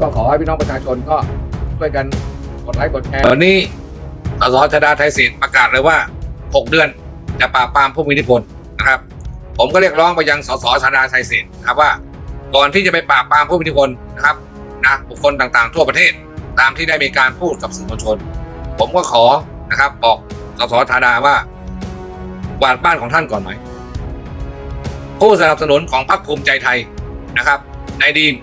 ก็ขอให้พี่น้องประชาชนก็ช่วยกันกดไลค์กดแชร์ตอนนี้สสชดาไทยศิษย์ประกาศเลยว่า 6 เดือนจะปราบปรามผู้มีอิทธิพลนะครับ ผมก็เรียกร้องไปยังสสชดาไทยศิษย์ครับว่า ก่อนที่จะไปปราบปรามผู้มีอิทธิพลนะครับนะบุคคลต่างๆ ทั่วประเทศตามที่ได้มีการพูดกับสื่อมวลชน ผมก็ขอนะครับ บอกสสธาดาว่า กวาดบ้านของท่านก่อนไหมผู้สนับสนุนของพรรคภูมิใจไทยนะครับนายดีน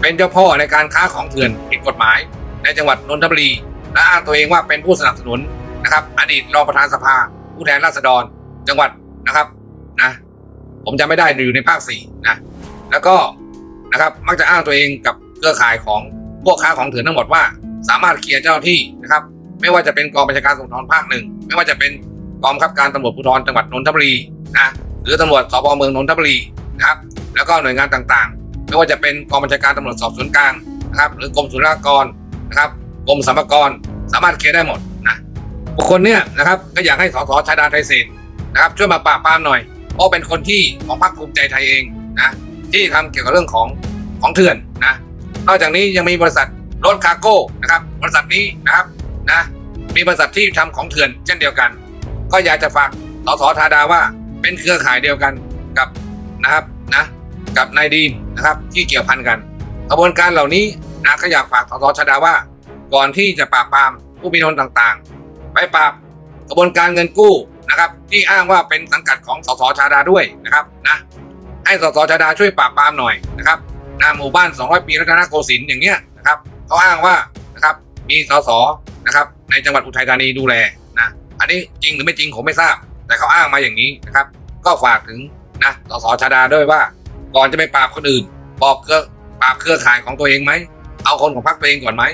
เป็นเจ้าพ่อในการค้าของเถื่อนผิดกฎหมาย ในจังหวัดนนทบุรี และอ้างตัวเองว่าเป็นผู้สนับสนุนนะครับ อดีตรองประธานสภา ผู้แทนราษฎร จังหวัดนะครับนะผมจำไม่ได้อยู่ในภาคสี่นะแล้วก็นะครับมักจะอ้างตัวเองกับเครือข่ายของพวกค้าของเถื่อนทั้งหมดว่า สามารถเคลียร์เจ้าหน้าที่นะครับ ไม่ว่าจะเป็นกองบัญชาการตำรวจภูธรภาคหนึ่งไม่ว่าจะเป็นกองบังคับการตำรวจภูธรจังหวัดนนทบุรีนะหรือตำรวจสพเมืองนนทบุรีนะครับ แล้วก็หน่วยงานต่าง ไม่ว่าจะเป็นกองบัญชาการตำรวจสอบสวนกลางนะครับ หรือกรมศุลกากรนะครับกรมสรรพากรสามารถเคลียร์ได้หมดนะบุคคลเนี้ยนะครับก็อยากให้สสชาดาไทยเศษนะครับ ช่วยมาปราบปรามหน่อย เพราะเป็นคนที่ของพรรคภูมิใจไทยเองนะที่ทำเกี่ยวกับเรื่องของของเถื่อนนะนอกจากนี้ยังมีบริษัทรถคาร์โก้นะครับ บริษัทนี้นะครับนะมีบริษัทที่ทำของเถื่อนเช่นเดียวกัน ก็อยากจะฝากสสธาดาว่าเป็นเครือข่ายเดียวกันกับนะครับนะ กับนายดีนนะครับ ที่เกี่ยวพันกันกระบวนการเหล่านี้นะก็อยากฝากสสชดาว่า ก่อนที่จะปราบปรามผู้มีอิทธิพลต่างๆ ไปปราบกระบวนการเงินกู้นะครับ ที่อ้างว่าเป็นสังกัดของสสชาดาด้วยนะครับนะให้สสชาดาช่วยปราบปรามหน่อยนะครับนาหมู่บ้าน 200 ปีรัตนโกสินทร์อย่างเงี้ยนะครับเขาอ้างว่านะครับมีสสนะครับ ในจังหวัดอุทัยธานีดูแลนะอันนี้จริงหรือไม่จริงผมไม่ทราบ แต่เขาอ้างมาอย่างนี้นะครับ ก็ฝากถึงนะสสชาดาด้วยว่า ก่อนจะไปปราบคนอื่น บอกเครือปราบเครือข่ายของตัวเองไหม เอาคนของพรรคตัวเองก่อนไหม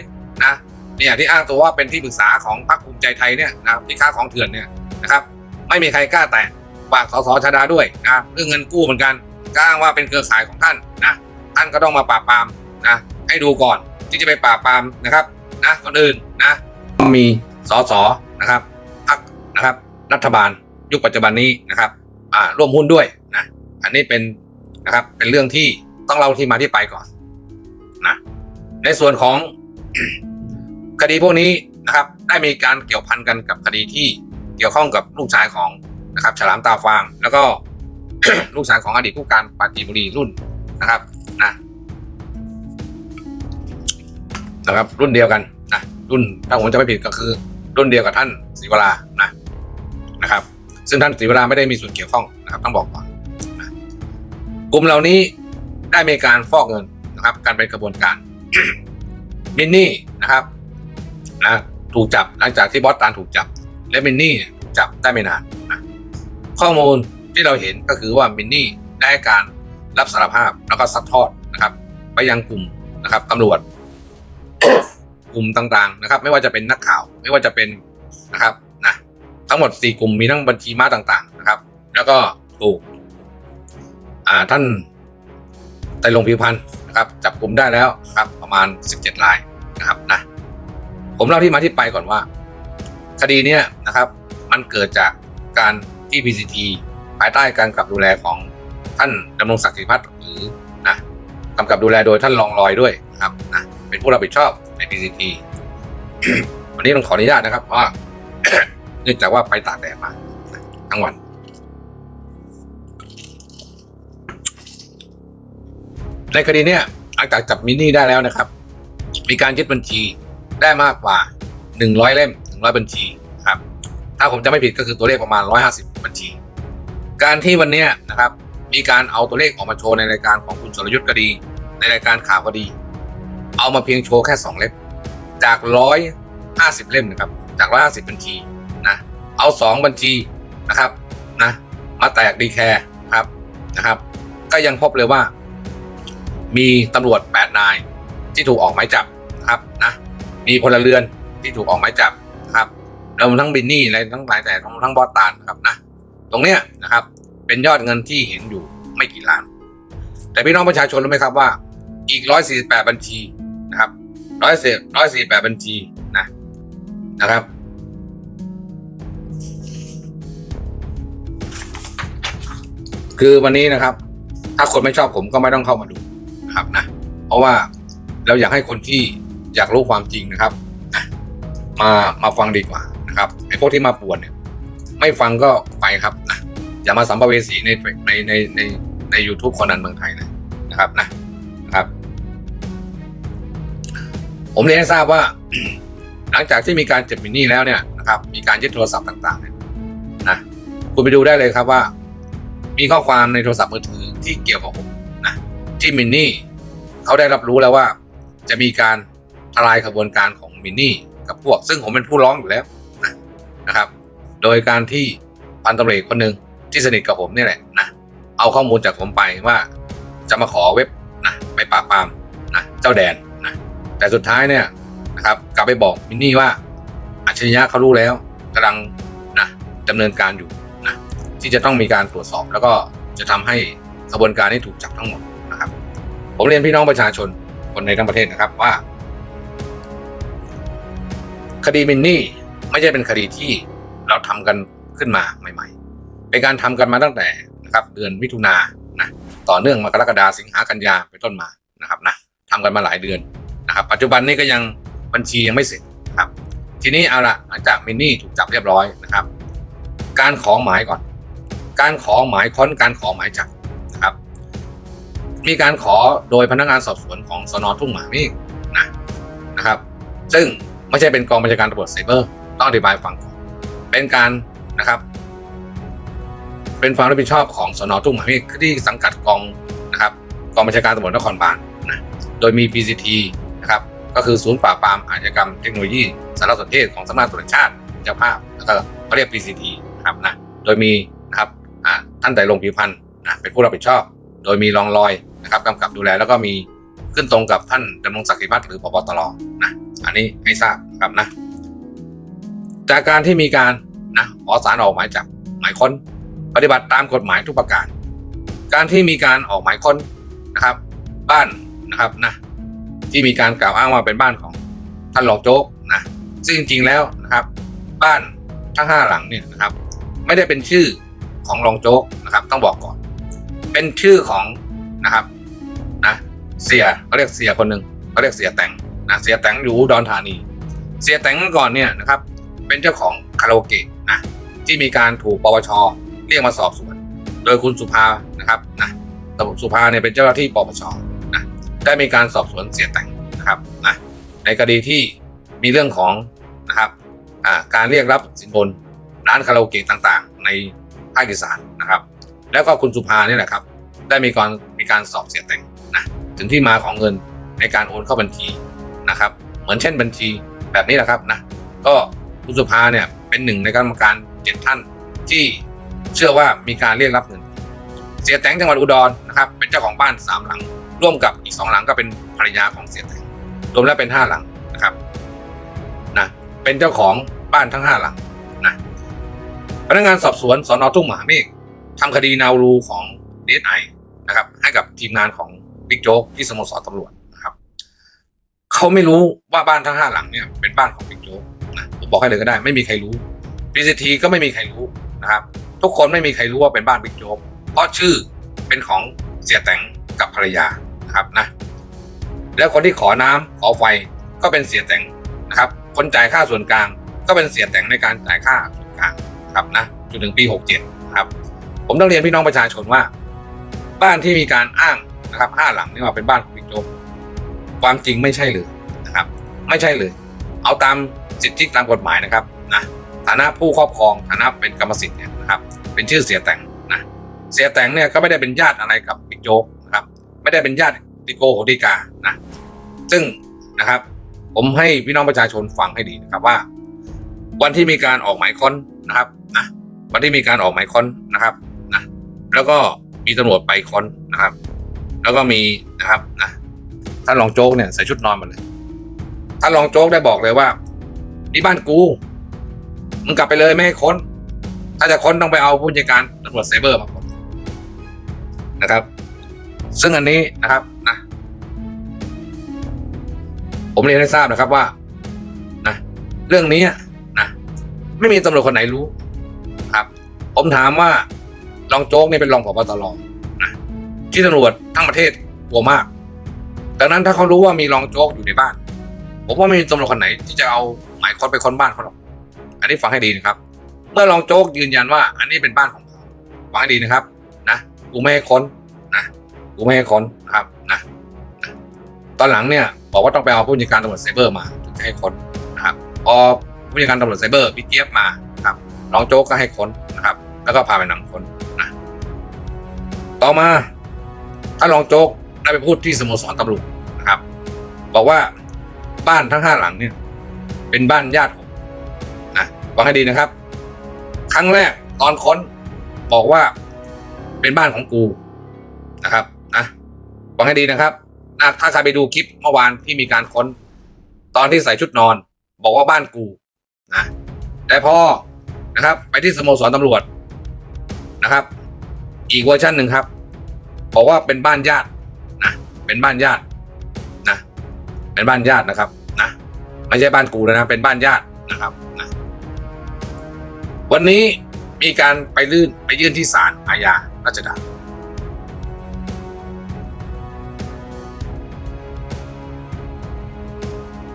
นะเนี่ยที่อ้างตัวว่าเป็นที่ปรึกษาของพรรคภูมิใจไทยเนี่ยนะที่ค้าของเถื่อนเนี่ยนะครับ ไม่มีใครกล้าแตะฝากสสชดาด้วยนะเรื่องเงินกู้เหมือนกันก็อ้างว่าเป็นเครือข่ายของท่านนะท่านก็ต้องมาปราบปรามนะให้ดูก่อนที่จะไปปราบปรามนะครับนะคนอื่นนะมีสสนะครับพักนะครับ รัฐบาลยุคปัจจุบันนี้นะครับ อ่าร่วมหุ้นด้วยนะอันนี้เป็น นะครับ เป็นเรื่องที่ต้องเล่าที่มาที่ไปก่อนนะในส่วนของคดีพวกนี้นะครับ ได้มีการเกี่ยวพันกันกับคดีที่เกี่ยวข้องกับลูกชายของนะครับฉลามตาฟางแล้วก็ลูกชายของอดีตผู้การปราจีนบุรีรุ่นนะครับนะนะครับ รุ่นเดียวกันนะรุ่นถ้าผมจะไม่ผิดก็คือ รุ่นเดียวกับท่านศรีวรานะนะครับ ซึ่งท่านศรีวราไม่ได้มีส่วนเกี่ยวข้องนะครับต้องบอกก่อน กลุ่มเหล่านี้ได้มีการฟอกเงินนะครับการเป็นกระบวนการมินนี่นะครับนะถูกจับหลังจากที่บอสตานถูกจับ และมินนี่จับได้ไม่นานนะข้อมูลที่เราเห็นก็คือว่ามินนี่ได้การรับสารภาพแล้วก็ซัดทอดนะครับ ไปยังกลุ่มนะครับตำรวจ กลุ่มต่างๆนะครับ ไม่ว่าจะเป็นนักข่าว ไม่ว่าจะเป็นนะครับนะทั้งหมดสี่กลุ่มมีทั้งบัญชีม้าต่างๆนะครับ แล้วก็ถูก อ่าท่านไตลงค์ผิวพันธ์นะครับจับกลุ่มได้แล้วครับประมาณ 17รายนะครับนะผมเล่าที่มาที่ไปก่อนว่า คดีเนี้ยนะครับ มันเกิดจากการที่ PCT ภายใต้การกำกับดูแลของท่านดำรงศักดิ์ศรีพัฒน์หรือนะกำกับดูแลโดยท่านรองลอยด้วยนะครับนะเป็นผู้รับผิดชอบใน PCT วันนี้ต้องขออนุญาตนะครับเพราะว่าเนื่องจากว่าไปตากแดดมาทั้งวัน ในคดีเนี้ยหลังจากจับมินนี่ได้แล้วนะครับ มีการยึดบัญชีได้มากกว่า 100 เล่ม 100 บัญชีครับ ถ้าผมจะไม่ผิดก็คือตัวเลขประมาณ 150 บัญชี การที่วันนี้นะครับ มีการเอาตัวเลขออกมาโชว์ในรายการของคุณสรยุทธ์ก็ดี ในรายการข่าวก็ดี เอามาเพียงโชว์แค่ 2 เล่มจาก 150 เล่มนะครับ จาก 150 บัญชีนะเอา 2 บัญชีนะครับนะมาแตกดีแคร์ครับนะครับ ก็ยังพบเลยว่า มีตำรวจ8นายที่ถูกออกหมายจับนะครับนะ มีพลเรือนที่ถูกออกหมายจับนะครับรวมทั้งบินนี่อะไรทั้งหลายแต่รวมทั้งบอสตานนะครับนะ ตรงเนี้ยนะครับ เป็นยอดเงินที่เห็นอยู่ไม่กี่ล้าน แต่พี่น้องประชาชนรู้ไหมครับว่า อีก 148 บัญชีนะครับร้อยสี่ร้อยสี่แปดบัญชีนะนะครับ คือวันนี้นะครับ ถ้าคนไม่ชอบผมก็ไม่ต้องเข้ามาดู ครับนะ เพราะว่าแล้วอยากให้คนที่อยากรู้ความจริงนะครับมามาฟังดีกว่านะครับไอ้พวกที่มาปวนเนี่ย ไม่ฟังก็ไปครับนะอย่ามาสัมภเวสีในในในในใน u t u b e คนนันเมืองไทยเลยนะครับนะนะครับ ผมเรียนให้ทราบว่า หลังจากที่มีการเจ็บมินนี่แล้วเนี่ยนะครับ มีการยึดโทรศัพท์ต่างๆเนี่ยนะคุณไปดูได้เลยครับว่า มีข้อความในโทรศัพท์มือถือที่เกี่ยวกับผม ที่มินนี่เขาได้รับรู้แล้วว่า จะมีการทลายขบวนการของมินนี่กับพวก ซึ่งผมเป็นผู้ร้องอยู่แล้วนะครับ โดยการที่พันตำรวจเอกคนหนึ่งที่สนิทกับผมนี่แหละนะเอาข้อมูลจากผมไปว่าจะมาขอเว็บนะไปปราบปรามนะเจ้าแดนนะแต่สุดท้ายเนี่ยนะครับกลับไปบอกมินนี่ว่าอัจฉริยะเขารู้แล้วกำลังนะดำเนินการอยู่นะที่จะต้องมีการตรวจสอบ แล้วก็จะทำให้กระบวนการนี้ถูกจับทั้งหมด นะครับ ผมเรียนพี่น้องประชาชนคนในทั้งประเทศนะครับว่า คดีมินนี่ไม่ใช่เป็นคดีที่เราทำกันขึ้นมาใหม่ ๆ เป็นการทำกันมาตั้งแต่นะครับ เดือนมิถุนานะต่อเนื่องมากรกฎาสิงหากันยาเป็นต้นมานะครับนะทำกันมาหลายเดือนนะครับ ปัจจุบันนี้ก็ยังบัญชียังไม่เสร็จนะครับ ทีนี้เอาละหลังจากมินนี่ถูกจับเรียบร้อยนะครับ การขอหมายก่อน การขอหมายค้นการขอหมายจับ มีการขอโดยพนักงานสอบสวนของสนทุ่งหมาเมฆนะนะครับ ซึ่งไม่ใช่เป็นกองบัญชาการตำรวจไซเบอร์ต้องอธิบายฟังก่อนเป็นการนะครับ เป็นความรับผิดชอบของสนทุ่งหมาเมฆที่สังกัดกองนะครับกองบัญชาการตำรวจนครบาลนะโดยมี PCT นะครับก็คือศูนย์ปราบปรามอาชญากรรมเทคโนโลยีสารสนเทศของสำนักงานตำรวจแห่งชาติเจ้าภาพแล้วก็เขาเรียก PCT นะครับนะโดยมีนะครับอ่าท่านไตรรงผิวพันธ์นะเป็นผู้รับผิดชอบ โดยมีรองลอย นะครับกำกับดูแลแล้วก็มีขึ้นตรงกับท่านดำรงศักดิ์สิพัฒน์หรือปปตรนะอันนี้ให้ทราบครับนะ จากการที่มีการนะขอสารออกหมายจับหมายค้น ปฏิบัติตามกฎหมายทุกประการ การที่มีการออกหมายค้นนะครับ บ้านนะครับนะที่มีการกล่าวอ้างว่าเป็นบ้านของท่านรองโจ๊กนะซึ่งจริงๆแล้วนะครับ บ้านทั้งห้าหลังเนี่ยนะครับ ไม่ได้เป็นชื่อของรองโจ๊กนะครับ ต้องบอกก่อน เป็นชื่อของนะครับ เสียเขาเรียกเสียคนหนึ่งเขาเรียกเสียแตงนะเสียแตงอยู่ดอนธานี เสียแตงเมื่อก่อนเนี่ยนะครับ เป็นเจ้าของคาราโอเกะนะที่มีการถูกปปชเรียกมาสอบสวน โดยคุณสุภานะครับนะตำรวจสุภาเนี่ยเป็นเจ้าหน้าที่ปปชนะได้มีการสอบสวนเสียแตงนะครับนะในคดีที่มีเรื่องของนะครับอ่าการเรียกรับสินบนร้านคาราโอเกะต่างๆ ในภาคอีสานนะครับ แล้วก็คุณสุภาเนี่ยแหละครับ ได้มีการมีการสอบเสียแตง ถึงที่มาของเงินในการโอนเข้าบัญชีนะครับ เหมือนเช่นบัญชีแบบนี้แหละครับนะก็คุณสุภาเนี่ยเป็นหนึ่งในกรรมการเจ็ดท่านที่เชื่อว่ามีการเรียกรับเงิน เสียแตงจังหวัดอุดรนะครับ เป็นเจ้าของบ้านสามหลัง ร่วมกับอีกสองหลังก็เป็นภรรยาของเสียแตงรวมแล้วเป็นห้าหลังนะครับนะเป็นเจ้าของบ้านทั้งห้าหลังนะพนักงานสอบสวนสอนอทุ่งมหาเมฆทำคดีนารูของเดีไอนะครับให้กับทีมงานของ บิ๊กโจ๊กที่สโมสรตำรวจนะครับเขาไม่รู้ว่าบ้านทั้งห้าหลังเนี่ยเป็นบ้านของบิ๊กโจ๊กนะผมบอกให้เลยก็ได้ ไม่มีใครรู้ PCT ก็ไม่มีใครรู้นะครับ ทุกคนไม่มีใครรู้ว่าเป็นบ้านบิ๊กโจ๊กเพราะชื่อเป็นของเสียแต่งกับภรรยานะครับนะ แล้วคนที่ขอน้ำขอไฟก็เป็นเสียแต่งนะครับ คนจ่ายค่าส่วนกลาง ก็เป็นเสียแต่งในการจ่ายค่าส่วนกลางครับนะจนถึงปี 67นะครับ ผมต้องเรียนพี่น้องประชาชนว่า บ้านที่มีการอ้าง นะครับห้าหลังนี่ว่าเป็นบ้านของบิ๊กโจ๊กความจริงไม่ใช่เลยนะครับ ไม่ใช่เลย เอาตามสิทธิตามกฎหมายนะครับนะฐานะผู้ครอบครองฐานะเป็นกรรมสิทธิ์เนี่ยนะครับ เป็นชื่อเสียแต่งนะเสียแต่งเนี่ยก็ไม่ได้เป็นญาติอะไรกับบิ๊กโจ๊กนะครับ ไม่ได้เป็นญาติติโกโหติกานะซึ่งนะครับ ผมให้พี่น้องประชาชนฟังให้ดีนะครับว่า วันที่มีการออกหมายค้นนะครับนะวันที่มีการออกหมายค้นนะครับนะแล้วก็มีตำรวจไปค้นนะครับ แล้วก็มีนะครับนะท่านรองโจ๊กเนี่ยใส่ชุดนอนมาเลยท่านรองโจ๊กได้บอกเลยว่านี่บ้านกูมึงกลับไปเลยไม่ให้ค้น ถ้าจะค้นต้องไปเอาผู้จัดการตำรวจไซเบอร์มาค้นนะครับ ซึ่งอันนี้นะครับนะผมเรียนให้ทราบนะครับว่านะเรื่องนี้นะไม่มีตำรวจคนไหนรู้ครับ ผมถามว่ารองโจ๊กนี่เป็นรองผบตร ที่ตำรวจทั้งประเทศกลัวมาก ดังนั้นถ้าเขารู้ว่ามีรองโจ๊กอยู่ในบ้าน ผมว่าไม่มีตำรวจคนไหน ที่จะเอาหมายค้นไปค้นบ้านเขาหรอก อันนี้ฟังให้ดีนะครับ เมื่อรองโจ๊กยืนยันว่า อันนี้เป็นบ้านของเขาฟังให้ดีนะครับ นะกูไม่ให้ค้นนะกูไม่ให้ค้นนะครับนะนะตอนหลังเนี่ยบอกว่าต้องไปเอาผู้จัดการตำรวจไซเบอร์มาถึงจะให้ค้นนะครับพอผู้จัดการตำรวจไซเบอร์พี่เจี๊ยบมาครับรองโจ๊กก็ให้ค้นนะครับ แล้วก็พาไปนำค้นนะต่อมา ถ้ารองโจ๊กได้ไปพูดที่สโมสรตำรวจนะครับ บอกว่าบ้านทั้งห้าหลังเนี่ย เป็นบ้านญาติผมนะฟังให้ดีนะครับ ครั้งแรกตอนค้นบอกว่าเป็นบ้านของกูนะครับนะฟังให้ดีนะครับถ้าใครไปดูคลิปเมื่อวานที่มีการค้น ตอนที่ใส่ชุดนอน บอกว่าบ้านกูนะแต่พอนะครับ ไปที่สโมสรตำรวจนะครับ อีกเวอร์ชันหนึ่งครับ บอกว่าเป็นบ้านญาตินะเป็นบ้านญาตินะเป็นบ้านญาตินะครับนะไม่ใช่บ้านกูแล้วนะเป็นบ้านญาตินะครับนะวันนี้มีการไปลื่นไปยื่นที่ศาลอาญาราชดา